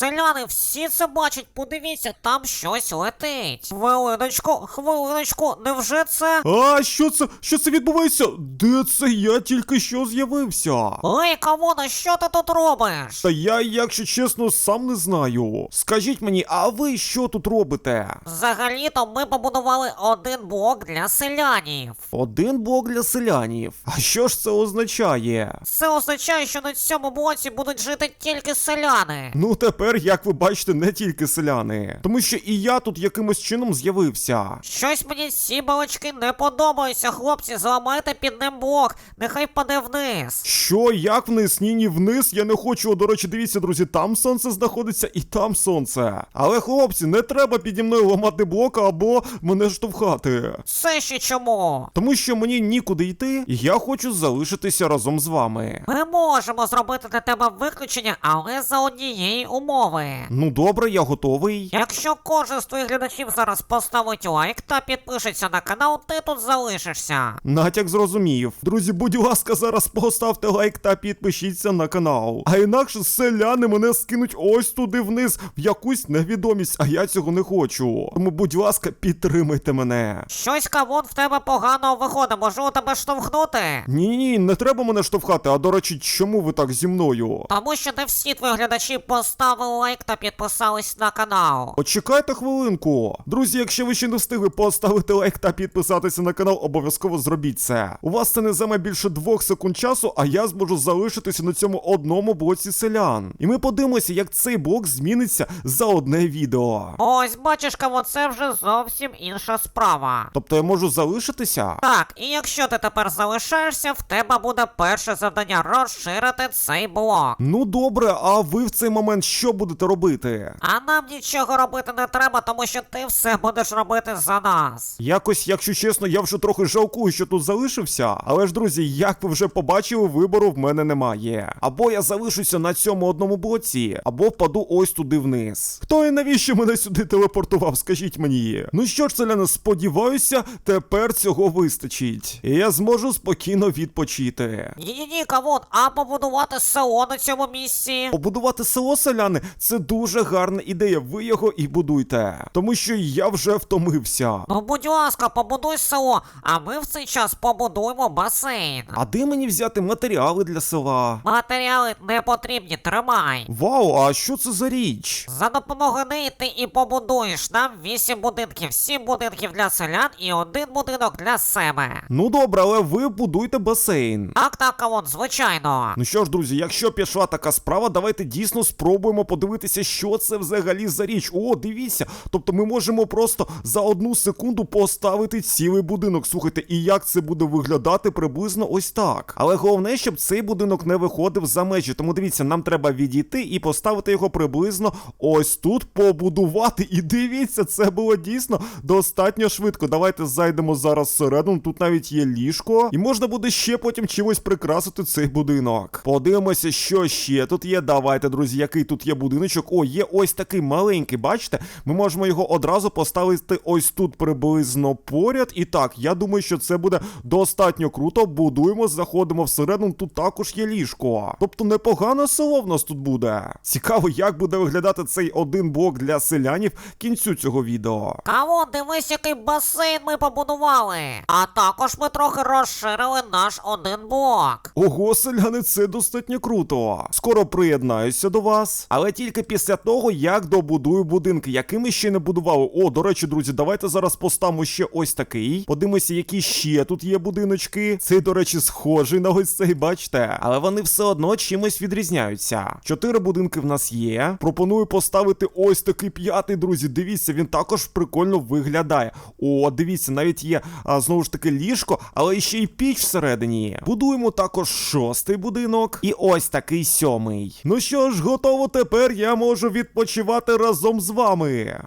Селяни всі це бачать, подивіться, там щось летить. Хвилиночку, хвилиночку, невже це? А що це? Що це відбувається? Де це я тільки що з'явився? Ой, Кавуна, що ти тут робиш? Та я, якщо чесно, сам не знаю. Скажіть мені, а ви що тут робите? Взагалі-то ми побудували один блок для селянів. Один блок для селянів. А що ж це означає? Це означає, що на цьому блоці будуть жити тільки селяни. Ну тепер, як ви бачите, не тільки селяни. Тому що і я тут якимось чином з'явився. Щось мені ці балачки не подобаються, хлопці, зламайте під ним блок, нехай паде вниз. Що, як вниз? Ні, ні, вниз. Я не хочу. До речі, дивіться, друзі, там сонце знаходиться і там сонце. Але, хлопці, не треба піді мною ламати блока або мене штовхати. Це ще чому? Тому що мені нікуди йти, і я хочу залишитися разом з вами. Ми можемо зробити для тебе виключення, але за однієї умови. Ну добре, я готовий. Якщо кожен з твоїх глядачів зараз поставить лайк та підпишеться на канал, ти тут залишишся. Натяк зрозумів. Друзі, будь ласка, зараз поставте лайк та підпишіться на канал. А інакше селяни мене скинуть ось туди вниз, в якусь невідомість, а я цього не хочу. Тому, будь ласка, підтримайте мене. Щось кавун в тебе погано виходить, можу у тебе штовхнути. Ні, ні, не треба мене штовхати. А до речі, чому ви так зі мною? Тому що не всі твої глядачі поставили лайк та підписались на канал. Почекайте хвилинку. Друзі, якщо ви ще не встигли поставити лайк та підписатися на канал, обов'язково зробіть це. У вас це не займе більше двох секунд часу, а я зможу залишитися на цьому одному блоці селян. І ми подивимося, як цей блок зміниться за одне відео. Ось бачиш, кавун, це вже зовсім інша справа. Тобто я можу залишитися? Так, і якщо ти тепер залишаєшся, в тебе буде перше завдання розширити цей блок. Ну добре, а ви в цей момент що будете робити? А нам нічого робити не треба, тому що ти все будеш робити за нас. Якось, якщо чесно, я вже трохи жалкую, що тут залишився. Але ж, друзі, як ви вже побачили, вибору в мене немає. Або я залишуся на цьому одному блоці, або впаду ось туди вниз. Хто і навіщо мене сюди телепортував? Скажіть мені. Ну що ж, селяни, сподіваюся, тепер цього вистачить. І я зможу спокійно відпочити. Ні-ні-ні, кавун, а побудувати село на цьому місці. Побудувати село селяни це дуже гарна ідея. Ви його і будуйте. Тому що я вже втомився. Ну, будь ласка, побудуй село, а ми в цей час побудуємо басейн. А де мені взяти матеріали для села? Матеріали не потрібні, тримай. Вау, а що це за річ? За допомогою неї ти і побудуєш нам вісім будинків, сім будинків для селян і один будинок для себе. Ну добре, але ви будуйте басейн. Так, так, кавун, звичайно. Ну що ж, друзі, якщо пішла така справа, давайте дійсно спробуємо подивитися, що це взагалі за річ. О, дивіться. Тобто ми можемо просто за одну секунду поставити цілий будинок. Слухайте, і як це буде виглядати приблизно ось так. Але головне, щоб цей будинок не виходив за межі. Тому дивіться, нам треба відійти і поставити його приблизно ось тут побудувати. І дивіться, це було дійсно достатньо швидко. Давайте зайдемо зараз всередину. Тут навіть є ліжко, і можна буде ще потім чимось прикрасити цей будинок. Подивимося, що ще тут є. Давайте, друзі, який тут є будиночок. О, є ось такий маленький, бачите? Ми можемо його одразу поставити ось тут приблизно поряд. І так, я думаю, що це буде достатньо круто. Будуємо, заходимо всередину. Тут також є ліжко. Тобто непогане село в нас тут буде. Цікаво, як буде виглядати цей один блок для селянів кінцю цього відео. Кавун, дивись, який басейн ми побудували. А також ми трохи розширили наш один блок. Ого, селяни, це достатньо круто. Скоро приєднаюся до вас, але тільки після того, як добудую будинки, які ми ще не будували. О, до речі, друзі, давайте зараз поставимо ще ось такий. Подивимося, які ще тут є будиночки. Цей, до речі, схожий на ось цей, бачите. Але вони все одно чимось відрізняються. Чотири будинки в нас є. Пропоную поставити ось такий п'ятий, друзі. Дивіться, він також прикольно виглядає. О, дивіться, навіть є а, знову ж таки ліжко, але ще й піч всередині. Будуємо також шостий будинок. І ось такий сьомий. Ну що ж, готово тепер я можу відпочивати разом з вами. Е,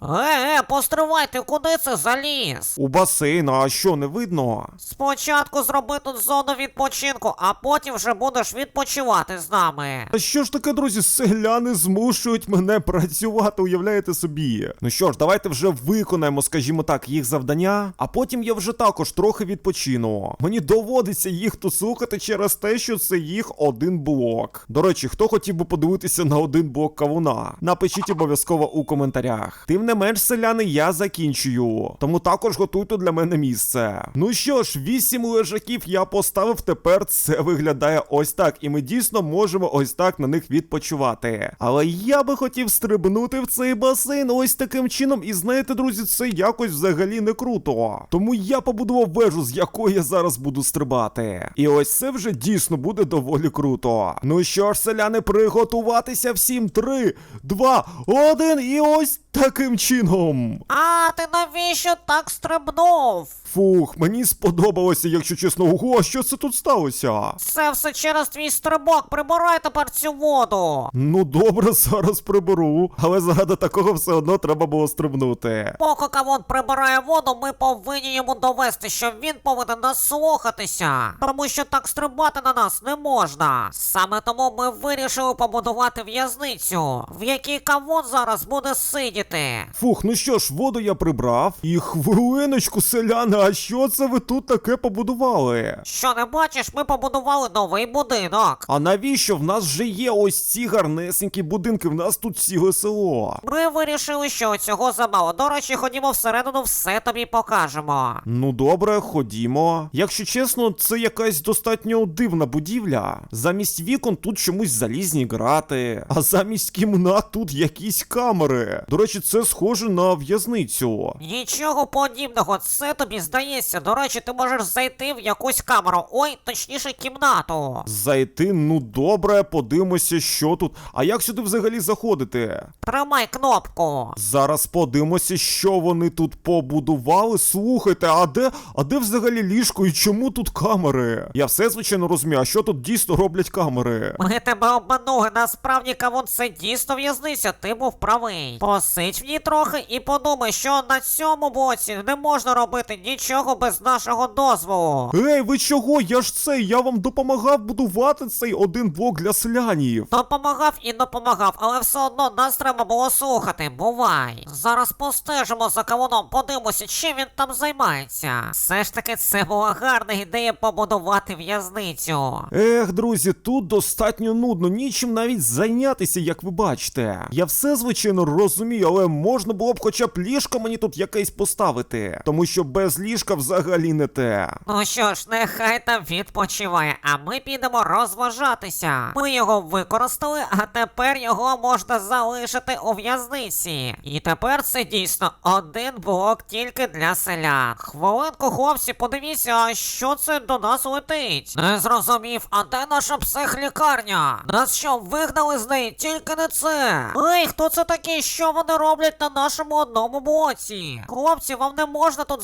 е, постривайте, куди це заліз? У басейн, а що не видно? Спочатку зроби тут зону відпочинку, а потім вже будеш відпочивати з нами. А що ж таке, друзі, селяни змушують мене працювати, уявляєте собі? Ну що ж, давайте вже виконаємо, скажімо так, їх завдання, а потім я вже також трохи відпочину. Мені доводиться їх тут слухати через те, що це їх один блок. До речі, хто хотів би подивитися на один блок кавуна? Напишіть обов'язково у коментарях. Тим не менш, селяни, я закінчую. Тому також готуйте для мене місце. Ну що ж, вісім лежаків я поставив. Тепер це виглядає ось так. І ми дійсно можемо ось так на них відпочивати. Але я би хотів стрибнути в цей басейн ось таким чином. І знаєте, друзі, це якось взагалі не круто. Тому я побудував вежу, з якої я зараз буду стрибати. І ось це вже дійсно буде доволі круто. Ну що ж, селяни, приготуватися всім. Три, два, один, і ось таким чином. А ти навіщо так стрибнув? Фух, мені сподобалося, якщо чесно. Ого, а що це тут сталося? Це все через твій стрибок, прибирай тепер цю воду. Ну добре, зараз приберу, але заради такого все одно треба було стрибнути. Поки кавон прибирає воду, ми повинні йому довести, що він повинен нас слухатися. Тому що так стрибати на нас не можна. Саме тому ми вирішили побудувати в'язницю, в якій кавон зараз буде сидіти. Фух, ну що ж, воду я прибрав. І хвилиночку, селяни, а що це ви тут таке побудували? Що не бачиш, ми побудували новий будинок. А навіщо в нас вже є ось ці гарнесенькі будинки? В нас тут ціле село. Ми вирішили, що цього замало. До речі, ходімо всередину, все тобі покажемо. Ну добре, ходімо. Якщо чесно, це якась достатньо дивна будівля. Замість вікон тут чомусь залізні грати, а замість кімнат тут якісь камери. До речі, це схоже на в'язницю. Нічого подібного, це тобі здається. До речі, ти можеш зайти в якусь камеру, ой, точніше, кімнату. Зайти, ну добре, подивимося, що тут. А як сюди взагалі заходити? Тримай кнопку. Зараз подивимося, що вони тут побудували. Слухайте, а де, а де взагалі ліжко і чому тут камери? Я все звичайно розумію, а що тут дійсно роблять камери? Ми тебе обманули, насправді кавун це дійсно в'язниця, ти був правий. Посидь в ній трохи і подумай, що на цьому боці не можна робити нічого без нашого дозволу. Ей, ви чого? Я ж це, я вам допомагав будувати цей один блок для селянів. Допомагав і допомагав, але все одно нас треба було слухати. Бувай. Зараз постежимо за кавуном, подивимося, чим він там займається. Все ж таки, це була гарна ідея побудувати в'язницю. Ех, друзі, тут достатньо нудно, нічим навіть зайнятися, як ви бачите. Я все звичайно розумію, але можна було б хоча б ліжко мені тут якесь поставити, тому що без ліжка взагалі не те. Ну що ж, нехай там відпочиває, а ми підемо розважатися. Ми його використали, а тепер його можна залишити у в'язниці. І тепер це дійсно один блок тільки для селян. Хвилинку, хлопці, подивіться, що це до нас летить? Не зрозумів, а де наша психлікарня? Нас що, вигнали з неї? Тільки не це. Ей, хто це такі? Що вони роблять на нашому одному блоці? Хлопці, вам не можна тут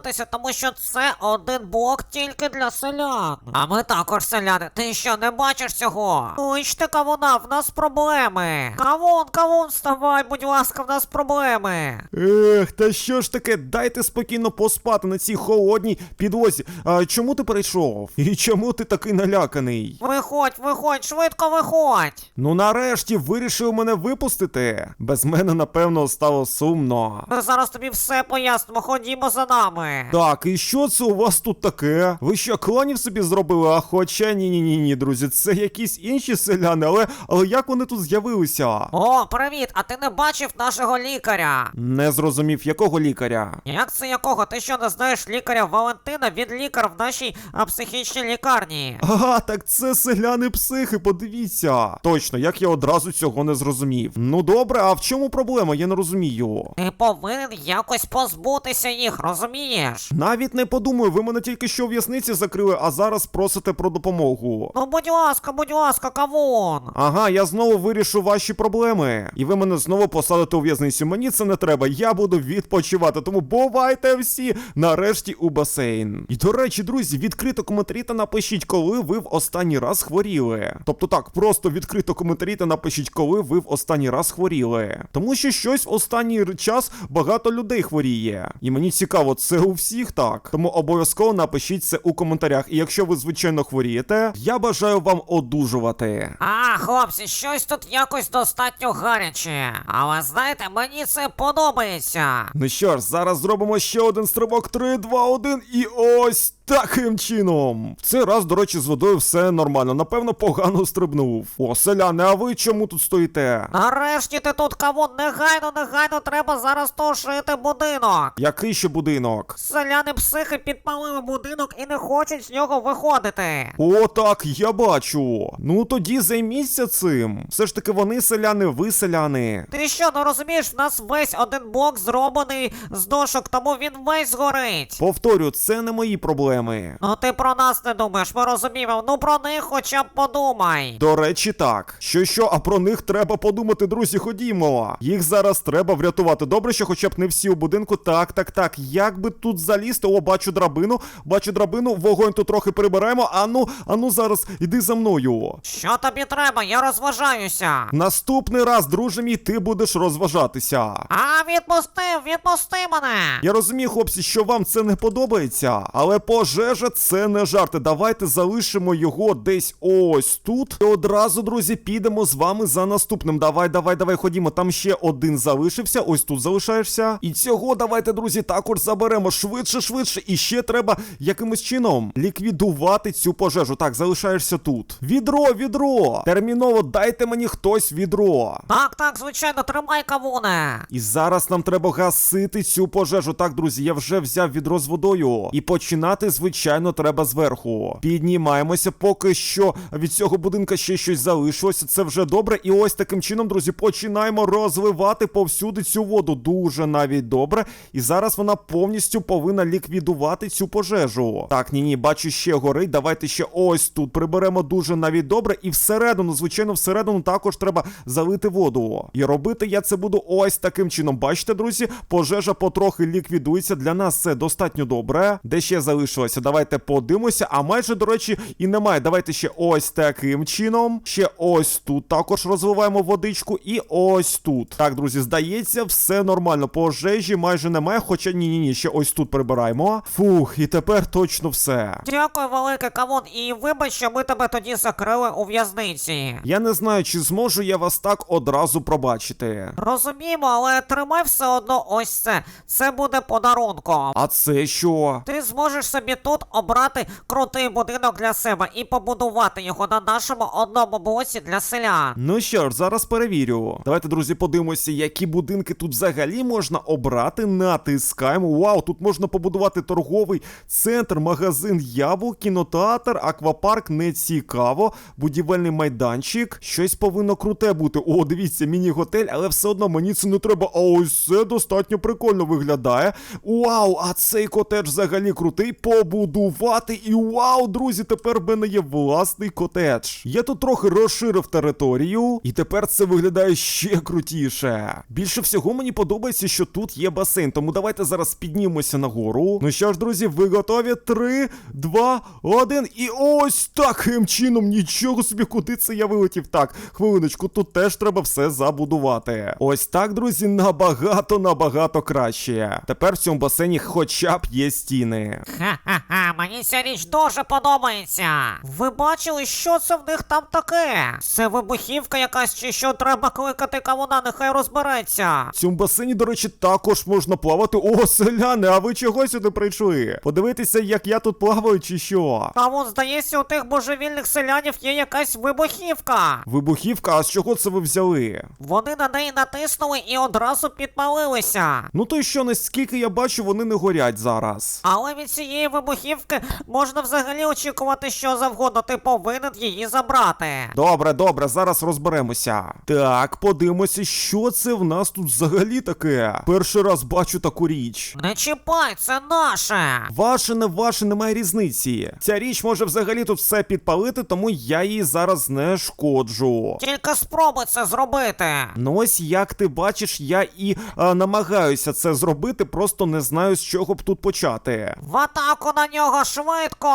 знаходитися, тому що це один блок тільки для селян. А ми також селяни. Ти що, не бачиш цього? Кличте кавуна, в нас проблеми. Кавун, кавун, вставай, будь ласка, в нас проблеми. Ех, та що ж таке, дайте спокійно поспати на цій холодній підлозі. А чому ти перейшов? І чому ти такий наляканий? Виходь, виходь, швидко виходь. Ну нарешті вирішив мене випустити. Без мене, напевно, стало сумно. Ми зараз тобі все пояснимо, ходімо за нами. Так, і що це у вас тут таке? Ви що, клонів собі зробили? А хоча ні, ні, ні, ні, друзі, це якісь інші селяни, але але як вони тут з'явилися? О, привіт, а ти не бачив нашого лікаря? Не зрозумів, якого лікаря? Як це якого? Ти що не знаєш лікаря Валентина? Він лікар в нашій а, психічній лікарні. Ага, так це селяни психи, подивіться. Точно, як я одразу цього не зрозумів. Ну добре, а в чому проблема? Я не розумію. Ти повинен якось позбутися їх, розумієш? Навіть не подумаю, ви мене тільки що в закрили, а зараз просите про допомогу. Ну, будь ласка, будь ласка, кавун. Ага, я знову вирішу ваші проблеми. І ви мене знову посадите у в'язницю. Мені це не треба, я буду відпочивати. Тому бувайте всі нарешті у басейн. І до речі, друзі, відкрито коментарі та напишіть, коли ви в останній раз хворіли. Тобто так, просто відкрито коментарі та напишіть, коли ви в останній раз хворіли. Тому що щось в останній час багато людей хворіє. І мені цікаво, це у всіх так. Тому обов'язково напишіть це у коментарях. І якщо ви звичайно хворієте, я бажаю вам одужувати. А, хлопці, щось тут якось достатньо гаряче. Але знаєте, мені це подобається. Ну що ж, зараз зробимо ще один стрибок. 3, 2, 1 і ось таким чином. В цей раз, до речі, з водою все нормально. Напевно, погано стрибнув. О, селяни, а ви чому тут стоїте? Нарешті ти тут кавун, негайно, негайно треба зараз тушити будинок. Який ще будинок? Селяни психи підпалили будинок і не хочуть з нього виходити. О, так, я бачу. Ну тоді займіться цим. Все ж таки вони селяни, ви селяни. Ти що, не розумієш, в нас весь один блок зроблений з дошок, тому він весь згорить. Повторю, це не мої проблеми. Ну ти про нас не думаєш, ми розуміємо, ну про них хоча б подумай. До речі, так. Що що, а про них треба подумати, друзі, ходімо. Їх зараз треба врятувати. Добре, що хоча б не всі у будинку. Так, так, так. Як би тут залізти? О, бачу драбину, бачу драбину, вогонь тут трохи прибираємо. Ану, ану зараз, іди за мною. Що тобі треба? Я розважаюся. Наступний раз, друже мій, ти будеш розважатися. А відпусти, відпусти мене. Я розумію, хлопці, що вам це не подобається, але пожежа це не жарти. Давайте залишимо його десь ось тут. І одразу, друзі, підемо з вами за наступним. Давай, давай, давай, ходімо. Там ще один залишився. Ось тут залишаєшся. І цього давайте, друзі, також заберемо швидше, швидше. І ще треба якимось чином ліквідувати цю пожежу. Так, залишаєшся тут. Відро, відро! Терміново дайте мені хтось відро. Так, так, звичайно, тримай кавуне. І зараз нам треба гасити цю пожежу. Так, друзі, я вже взяв відро з водою. І починати, звичайно, треба зверху. Піднімаємося, поки що від цього будинка ще щось залишилося. Це вже добре. І ось таким чином, друзі, починаємо розливати повсюди цю воду. Дуже навіть добре. І зараз вона повністю повинна ліквідувати цю пожежу. Так, ні, ні, бачу, ще горить. Давайте ще ось тут приберемо дуже навіть добре. І всередину, звичайно, всередину також треба залити воду. І робити я це буду ось таким чином. Бачите, друзі, пожежа потрохи ліквідується. Для нас це достатньо добре. Де ще залишилося? Давайте подивимося. А майже, до речі, і немає. Давайте ще ось таким чином. Ще ось тут також розвиваємо водичку. І ось тут. Так, друзі, здається, все нормально. Пожежі майже немає. Хоча ні, ні, ні, ще ось тут прибираємо. Фух, і тепер точно все. Дякую, великий кавун, і вибач, що ми тебе тоді закрили у в'язниці. Я не знаю, чи зможу я вас так одразу пробачити. Розуміємо, але тримай все одно ось це. Це буде подарунком. А це що? Ти зможеш собі тут обрати крутий будинок для себе і побудувати його на нашому одному блоці для селян. Ну що ж, зараз перевірю. Давайте, друзі, подивимося, які будинки тут взагалі можна обрати. Натискаємо. Вау, тут можна побудувати торговий центр, магазин яблук, кінотеатр, аквапарк не цікаво, будівельний майданчик. Щось повинно круте бути. О, дивіться, міні-готель, але все одно мені це не треба. А ось це достатньо прикольно виглядає. Вау, а цей котедж взагалі крутий. Побудувати. І вау, друзі, тепер в мене є власний котедж. Я тут трохи розширив територію, і тепер це виглядає ще крутіше. Більше всього мені подобається, що тут є басейн, тому давайте зараз піднімемося нагору. Ну що ж, друзі, ви готові? Три, два, один. І ось таким чином. Нічого собі, куди це я вилетів. Так, хвилиночку, тут теж треба все забудувати. Ось так, друзі, набагато, набагато краще. Тепер в цьому басейні хоча б є стіни. Ха-ха-ха, мені ця річ дуже подобається. Ви бачили, що це в них там таке? Це вибухівка якась чи що треба кликати кавуна, нехай розбереться. В цьому басейні, до речі, також можна плавати. О, селяни, а ви чого сюди прийшли? Подивитися, як я тут плаваю, чи що? Кавун, здається, у тих божевільних селянів є якась вибухівка. Вибухівка, а з чого це ви взяли? Вони на неї натиснули і одразу підпалилися. Ну то й що, наскільки я бачу, вони не горять зараз. Але від цієї вибухівки можна взагалі очікувати що завгодно, ти повинен її забрати. Добре, добре, зараз розберемося. Так, подивимося, що це в нас тут взагалі таке. Перший раз бачу таку річ. Не чіпай, це наше. Ваше, не ваше, немає різниці. Ця річ може взагалі тут все підпалити, тому я її зараз не шкоджу. Тільки спробуй це зробити. Ну ось як ти бачиш, я і а, намагаюся це зробити, просто не знаю з чого б тут почати. В атаку на нього швидко.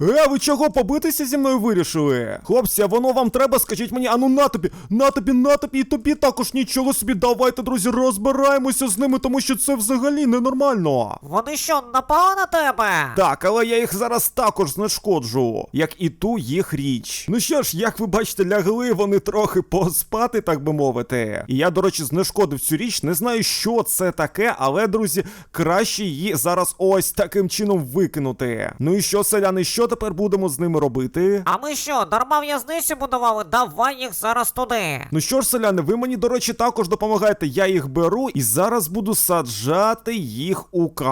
Е, ви чого побитися зі мною вирішили? Хлопці, а воно вам треба, скажіть мені, ану на тобі, на тобі, на тобі, і тобі також нічого собі. Давайте, друзі, розбираємося з ними, тому що це взагалі ненормально. Вони що, напали на тебе? Так, але я їх зараз також знешкоджу, як і ту їх річ. Ну що ж, як ви бачите, лягли вони трохи поспати, так би мовити. І я, до речі, знешкодив цю річ. Не знаю, що це таке, але, друзі, краще її зараз ось таким чином викинути. Ну і що, селяни, що тепер будемо з ними робити? А ми що, дарма в'язницю будували? Давай їх зараз туди. Ну що ж, селяни, ви мені, до речі, також допомагаєте. Я їх беру і зараз буду саджати їх у камеру.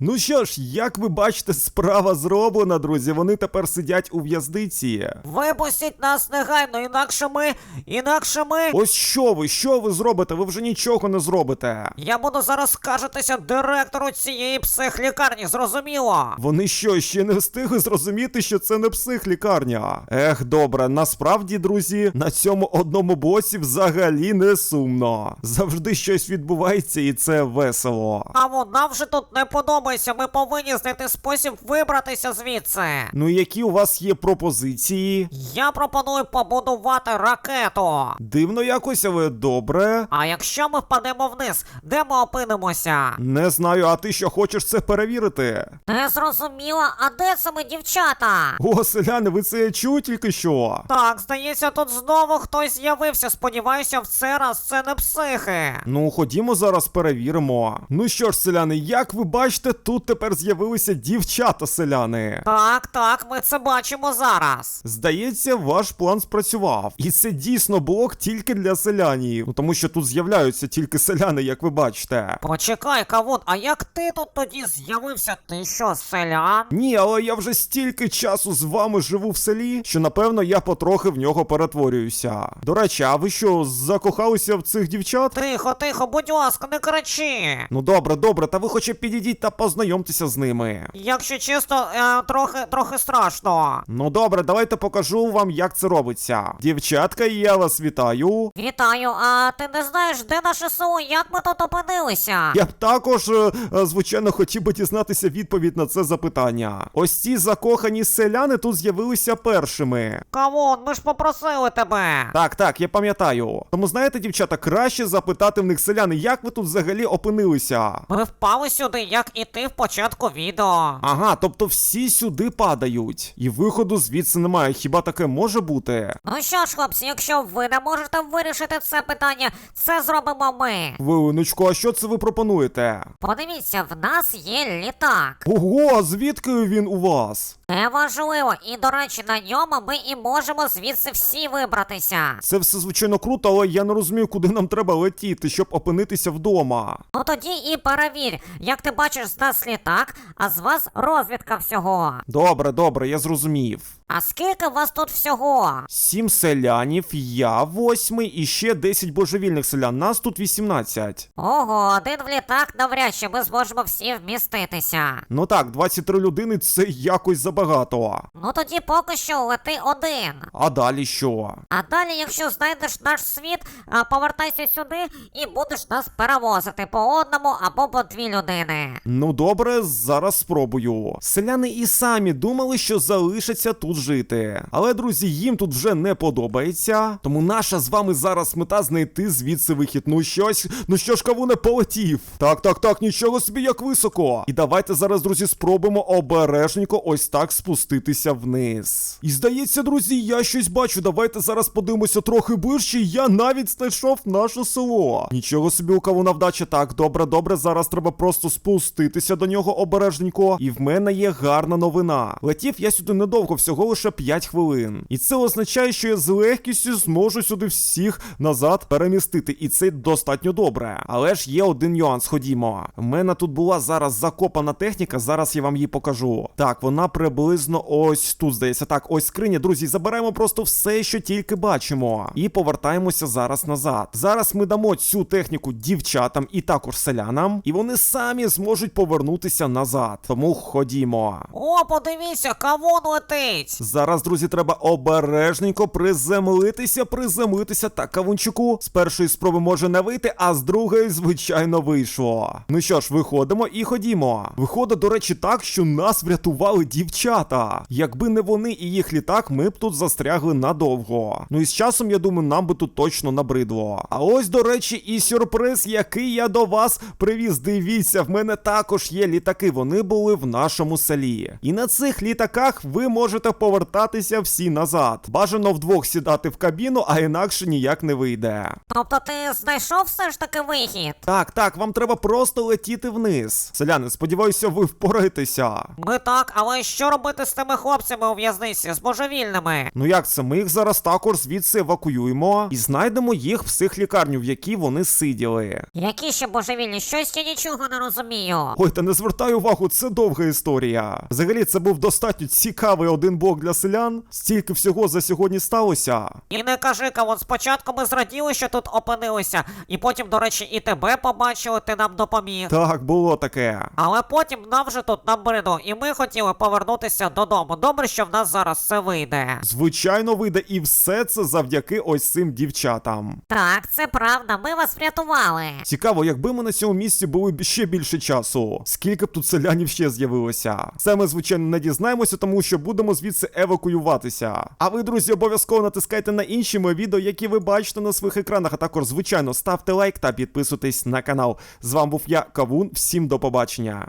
Ну що ж, як ви бачите, справа зроблена, друзі. Вони тепер сидять у в'язниці. Випустіть нас негайно, інакше ми. Інакше ми. Ось що ви, що ви зробите? Ви вже нічого не зробите. Я буду зараз скаржитися директору цієї психлікарні, зрозуміло. Вони що, ще не встигли зрозуміти, що це не психлікарня? Ех, добре, насправді, друзі, на цьому одному боці взагалі не сумно. Завжди щось відбувається, і це весело. А вон, нам вже тут не подобається. Ми повинні знайти спосіб вибратися звідси. Ну, які у вас є пропозиції? Я пропоную побудувати ракету. Дивно якось, але добре. А якщо ми впадемо вниз, де ми опинимося? Не знаю, а ти що хочеш це перевірити? Не зрозуміла, а де це ми, дівчата? О, селяни, ви це чули тільки що? Так, здається, тут знову хтось з'явився. Сподіваюся, в цей раз це не психи. Ну, ходімо зараз перевіримо. Ну що ж, селяни, як ви бачите, тут тепер з'явилися дівчата селяни. Так, так, ми це бачимо зараз. Здається, ваш план спрацював. І це дійсно блок тільки для селянів. Ну тому що тут з'являються тільки селяни, як ви бачите. Почекай, кавун, а як ти тут тоді з'явився? Ти що, селян? Ні, але я вже стільки часу з вами живу в селі, що напевно я потрохи в нього перетворююся. До речі, а ви що, закохалися в цих дівчат? Тихо, тихо, будь ласка, не кричи. Ну добре, добре, та ви хоча б підійдіть та познайомтеся з ними. Якщо чесно, е, трохи, трохи страшно. Ну добре, давайте покажу вам, як це робиться. Дівчатка, я вас вітаю. Вітаю, а ти не знаєш, де наше село? Як ми тут опинилися? Я б також, е, е, звичайно, хотів би дізнатися відповідь на це запитання. Ось ці закохані селяни тут з'явилися першими. Кавун, ми ж попросили тебе. Так, так, я пам'ятаю. Тому знаєте, дівчата, краще запитати в них селяни, як ви тут взагалі опинилися. Ми впали сюди, як і ти в початку відео. Ага, тобто всі сюди падають, і виходу звідси немає. Хіба таке може бути? Ну що ж, хлопці, якщо ви не можете вирішити це питання, це зробимо ми. Хвилиночку, а що це ви пропонуєте? Подивіться, в нас є літак. Ого, а звідки він у вас? Неважливо, і до речі, на ньому ми і можемо звідси всі вибратися. Це все звичайно круто, але я не розумію, куди нам треба летіти, щоб опинитися вдома. Ну тоді і перевір, як ти бачиш з нас літак, а з вас розвідка всього. Добре, добре, я зрозумів. А скільки вас тут всього? Сім селянів, я восьмий і ще 10 божевільних селян. Нас тут 18. Ого, один в літак навряд чи ми зможемо всі вміститися. Ну так, 23 людини це якось забагато. Ну тоді поки що лети один. А далі що? А далі, якщо знайдеш наш світ, а, повертайся сюди і будеш нас перевозити по одному або по дві людини. Ну добре, зараз спробую. Селяни і самі думали, що залишаться тут жити. Але, друзі, їм тут вже не подобається. Тому наша з вами зараз мета знайти звідси вихід. Ну щось, ну що ж каву не полетів. Так, так, так, нічого собі як високо. І давайте зараз, друзі, спробуємо обережненько ось так спуститися вниз. І здається, друзі, я щось бачу. Давайте зараз подивимося трохи ближче. Я навіть знайшов наше село. Нічого собі у кавуна вдача. Так, добре, добре. Зараз треба просто спуститися до нього обережненько. І в мене є гарна новина. Летів я сюди недовго, всього лише 5 хвилин. І це означає, що я з легкістю зможу сюди всіх назад перемістити. І це достатньо добре. Але ж є один нюанс. Ходімо. У мене тут була зараз закопана техніка. Зараз я вам її покажу. Так, вона приблизно ось тут здається. Так, ось скриня, друзі. Забираємо просто все, що тільки бачимо. І повертаємося зараз назад. Зараз ми дамо цю техніку дівчатам і також селянам, і вони самі зможуть повернутися назад. Тому ходімо. О, подивіться, кавун летить! Зараз, друзі, треба обережненько приземлитися, приземлитися. Так, кавунчику. З першої спроби може не вийти, а з другої, звичайно, вийшло. Ну що ж, виходимо і ходімо. Виходить, до речі, так, що нас врятували дівчата. Якби не вони і їх літак, ми б тут застрягли надовго. Ну і з часом, я думаю, нам би тут точно набридло. А ось, до речі, і сюрприз, який я до вас привіз. Дивіться, в мене також є літаки. Вони були в нашому селі. І на цих літаках ви можете повертатися всі назад. Бажано вдвох сідати в кабіну, а інакше ніяк не вийде. Тобто ти знайшов все ж таки вихід? Так, так, вам треба просто летіти вниз. Селяни, сподіваюся, ви впораєтеся. Ми так, але що робити з тими хлопцями у в'язниці, з божевільними? Ну як це? Ми їх зараз також звідси евакуюємо і знайдемо їх в психлікарню, в якій вони сиділи. Які ще божевільні? Щось я нічого не розумію. Ой, та не звертай увагу, це довга історія. Взагалі, це був достатньо цікавий один блок для селян. Стільки всього за сьогодні сталося. І не кажи, кавон, спочатку ми зраділи, що тут опинилися, і потім, до речі, і тебе побачили, ти нам допоміг. Так, було таке. Але потім нам вже тут набридло, і ми хотіли повернутися додому. Добре, що в нас зараз все вийде. Звичайно, вийде, і все це завдяки ось цим дівчатам. Так, це правда, ми вас врятували. Цікаво, якби ми на цьому місці були б ще більше часу. Скільки б тут селянів ще з'явилося? Це ми, звичайно, не дізнаємося, тому що будемо звідси евакуюватися. А ви, друзі, обов'язково натискайте на інші мої відео, які ви бачите на своїх екранах. А також, звичайно, ставте лайк та підписуйтесь на канал. З вами був я, Кавун. Всім до побачення.